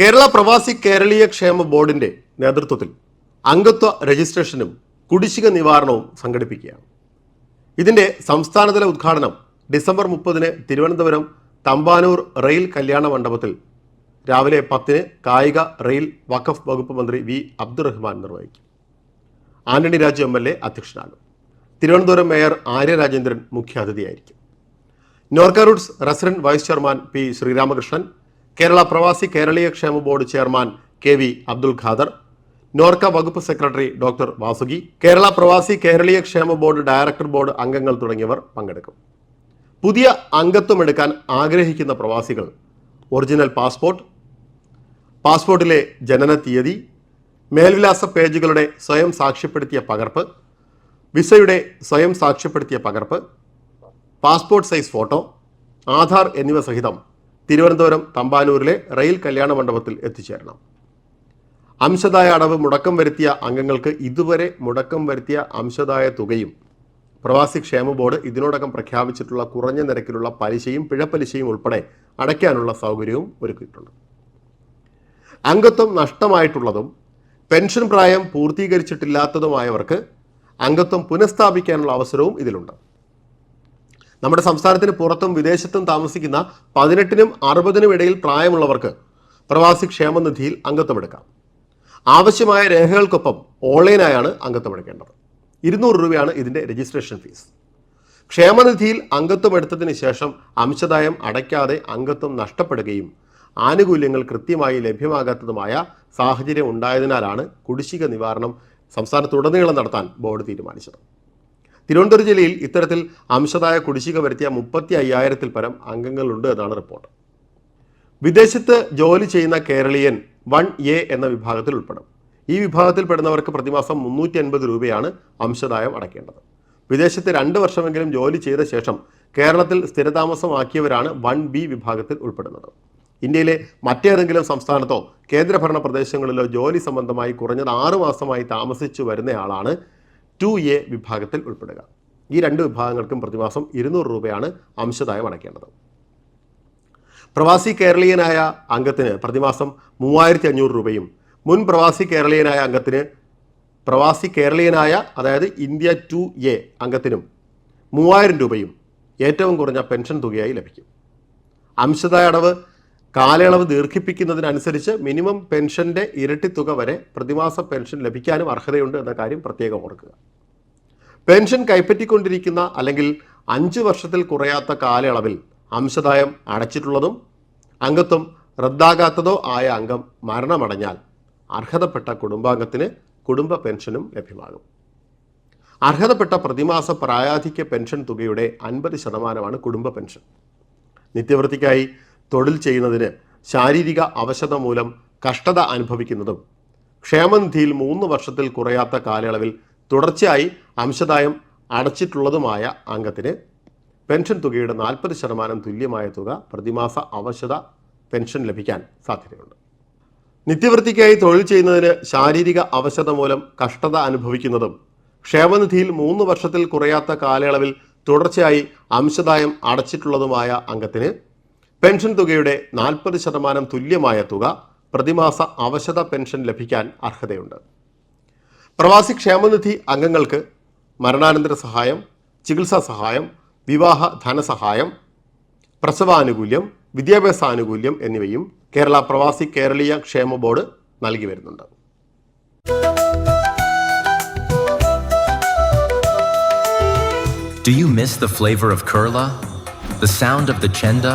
കേരള പ്രവാസി കേരളീയ ക്ഷേമ ബോർഡിന്റെ നേതൃത്വത്തിൽ അംഗത്വ രജിസ്ട്രേഷനും കുടിശ്ശിക നിവാരണവും സംഘടിപ്പിക്കുകയാണ്. ഇതിന്റെ സംസ്ഥാനതല ഉദ്ഘാടനം ഡിസംബർ മുപ്പതിന് തിരുവനന്തപുരം തമ്പാനൂർ റെയിൽ കല്യാണ മണ്ഡപത്തിൽ രാവിലെ പത്തിന് കായിക റെയിൽ വഖഫ് വകുപ്പ് മന്ത്രി വി. അബ്ദുറഹ്മാൻ നിർവഹിക്കും. Antony Raju M. L. A. അധ്യക്ഷനാകും. Thiruvananthapuram mayor Arya Rajendran മുഖ്യാതിഥിയായിരിക്കും. Norka roots resident vice chairman P Sreeramakrishnan Kerala Pravasi Keraleeya Kshema board chairman K V Abdul Khader Norka വകുപ്പ് secretary doctor Vasuki Kerala Pravasi Keraleeya Kshema board director board അംഗങ്ങൾ തുടങ്ങിയവർ പങ്കെടുക്കും. പുതിയ അംഗത്വം എടുക്കാൻ ആഗ്രഹിക്കുന്ന പ്രവാസികൾ ഒറിജിനൽ പാസ്പോർട്ട് പാസ്പോർട്ടിലെ ജനന തീയതി മേൽവിലാസ പേജുകളുടെ സ്വയം സാക്ഷ്യപ്പെടുത്തിയ പകർപ്പ് വിസയുടെ സ്വയം സാക്ഷ്യപ്പെടുത്തിയ പകർപ്പ് പാസ്പോർട്ട് സൈസ് ഫോട്ടോ ആധാർ എന്നിവ സഹിതം തിരുവനന്തപുരം തമ്പാനൂരിലെ റെയിൽ കല്യാണ മണ്ഡപത്തിൽ എത്തിച്ചേരണം. അംശദായ അടവ് മുടക്കം വരുത്തിയ അംഗങ്ങൾക്ക് ഇതുവരെ മുടക്കം വരുത്തിയ അംശദായ തുകയും പ്രവാസി ക്ഷേമ ബോർഡ് ഇതിനോടകം പ്രഖ്യാപിച്ചിട്ടുള്ള കുറഞ്ഞ നിരക്കിലുള്ള പലിശയും പിഴപ്പലിശയും ഉൾപ്പെടെ അടയ്ക്കാനുള്ള സൗകര്യവും ഒരുക്കിയിട്ടുണ്ട്. അംഗത്വം നഷ്ടമായിട്ടുള്ളതും പെൻഷൻ പ്രായം പൂർത്തീകരിച്ചിട്ടില്ലാത്തതുമായവർക്ക് അംഗത്വം പുനഃസ്ഥാപിക്കാനുള്ള അവസരവും ഇതിലുണ്ട്. നമ്മുടെ സംസ്ഥാനത്തിന് പുറത്തും വിദേശത്തും താമസിക്കുന്ന പതിനെട്ടിനും അറുപതിനും ഇടയിൽ പ്രായമുള്ളവർക്ക് പ്രവാസി ക്ഷേമനിധിയിൽ അംഗത്വമെടുക്കാം. ആവശ്യമായ രേഖകൾക്കൊപ്പം ഓൺലൈനായാണ് അംഗത്വമെടുക്കേണ്ടത്. ഇരുന്നൂറ് രൂപയാണ് ഇതിന്റെ രജിസ്ട്രേഷൻ ഫീസ്. ക്ഷേമനിധിയിൽ അംഗത്വം എടുത്തതിന് ശേഷം അംശദായം അടയ്ക്കാതെ അംഗത്വം നഷ്ടപ്പെടുകയും ആനുകൂല്യങ്ങൾ കൃത്യമായി ലഭ്യമാകാത്തതുമായ സാഹചര്യം ഉണ്ടായതിനാലാണ് കുടിശ്ശിക നിവാരണം സംസ്ഥാനത്തുടനീളം നടത്താൻ ബോർഡ് തീരുമാനിച്ചത്. തിരുവനന്തപുരം ജില്ലയിൽ ഇത്തരത്തിൽ അംശദായ കുടിശ്ശിക വരുത്തിയ മുപ്പത്തി അയ്യായിരത്തിൽ പരം അംഗങ്ങളുണ്ട് എന്നാണ് റിപ്പോർട്ട്. വിദേശത്ത് ജോലി ചെയ്യുന്ന കേരളീയൻ വൺ എ എന്ന വിഭാഗത്തിൽ ഉൾപ്പെടും. ഈ വിഭാഗത്തിൽപ്പെടുന്നവർക്ക് പ്രതിമാസം മുന്നൂറ്റി അൻപത് രൂപയാണ് അംശദായം അടയ്ക്കേണ്ടത്. വിദേശത്ത് രണ്ട് വർഷമെങ്കിലും ജോലി ചെയ്ത ശേഷം കേരളത്തിൽ സ്ഥിരതാമസമാക്കിയവരാണ് വൺ ബി വിഭാഗത്തിൽ ഉൾപ്പെടുന്നത്. ഇന്ത്യയിലെ മറ്റേതെങ്കിലും സംസ്ഥാനത്തോ കേന്ദ്രഭരണ പ്രദേശങ്ങളിലോ ജോലി സംബന്ധമായി കുറഞ്ഞത് ആറു മാസമായി താമസിച്ചു വരുന്നയാളാണ് ടു എ വിഭാഗത്തിൽ ഉൾപ്പെടുക. ഈ രണ്ട് വിഭാഗങ്ങൾക്കും പ്രതിമാസം ഇരുന്നൂറ് രൂപയാണ് അംശദായം അടയ്ക്കേണ്ടത്. പ്രവാസി കേരളീയനായ അംഗത്തിന് പ്രതിമാസം മൂവായിരത്തി അഞ്ഞൂറ് രൂപയും മുൻ പ്രവാസി കേരളീയനായ അംഗത്തിന് പ്രവാസി കേരളീയനായ അതായത് ഇന്ത്യ ടു എ അംഗത്തിനും മൂവായിരം രൂപയും ഏറ്റവും കുറഞ്ഞ പെൻഷൻ തുകയായി ലഭിക്കും. അംശദായ അടവ് കാലയളവ് ദീർഘിപ്പിക്കുന്നതിനനുസരിച്ച് മിനിമം പെൻഷന്റെ ഇരട്ടി തുക വരെ പ്രതിമാസ പെൻഷൻ ലഭിക്കാനും അർഹതയുണ്ട് എന്ന കാര്യം പ്രത്യേകം ഓർക്കുക. പെൻഷൻ കൈപ്പറ്റിക്കൊണ്ടിരിക്കുന്ന അല്ലെങ്കിൽ അഞ്ച് വർഷത്തിൽ കുറയാത്ത കാലയളവിൽ അംശദായം അടച്ചിട്ടുള്ളതും അംഗത്വം റദ്ദാകാത്തതോ ആയ അംഗം മരണമടഞ്ഞാൽ അർഹതപ്പെട്ട കുടുംബാംഗത്തിന് കുടുംബ പെൻഷനും ലഭ്യമാകും. അർഹതപ്പെട്ട പ്രതിമാസ പ്രായാധിക്യ പെൻഷൻ തുകയുടെ അൻപത് ശതമാനമാണ് കുടുംബ പെൻഷൻ. നിത്യവൃത്തിക്കായി തൊഴിൽ ചെയ്യുന്നതിന് ശാരീരിക അവശത മൂലം കഷ്ടത അനുഭവിക്കുന്നതും ക്ഷേമനിധിയിൽ മൂന്ന് വർഷത്തിൽ കുറയാത്ത കാലയളവിൽ തുടർച്ചയായി അംശദായം അടച്ചിട്ടുള്ളതുമായ അംഗത്തിന് പെൻഷൻ തുകയുടെ നാൽപ്പത് ശതമാനം തുല്യമായ തുക പ്രതിമാസ അവശത പെൻഷൻ ലഭിക്കാൻ സാധ്യതയുണ്ട്. നിത്യവൃത്തിക്കായി തൊഴിൽ ചെയ്യുന്നതിന് ശാരീരിക അവശത മൂലം കഷ്ടത അനുഭവിക്കുന്നതും ക്ഷേമനിധിയിൽ മൂന്ന് വർഷത്തിൽ കുറയാത്ത കാലയളവിൽ തുടർച്ചയായി അംശദായം അടച്ചിട്ടുള്ളതുമായ അംഗത്തിന് പെൻഷൻ തുകയുടെ നാൽപ്പത് ശതമാനം തുല്യമായ തുക പ്രതിമാസ അവശത പെൻഷൻ ലഭിക്കാൻ അർഹതയുണ്ട് പ്രവാസി ക്ഷേമനിധി അംഗങ്ങൾക്ക് മരണാനന്തര സഹായം ചികിത്സാ സഹായം വിവാഹ ധനസഹായം പ്രസവാനുകൂല്യം വിദ്യാഭ്യാസ ആനുകൂല്യം എന്നിവയും കേരള പ്രവാസി കേരളീയ ക്ഷേമ ബോർഡ് നൽകി വരുന്നുണ്ട് Do you miss the flavor of Kerala? The sound of the chenda?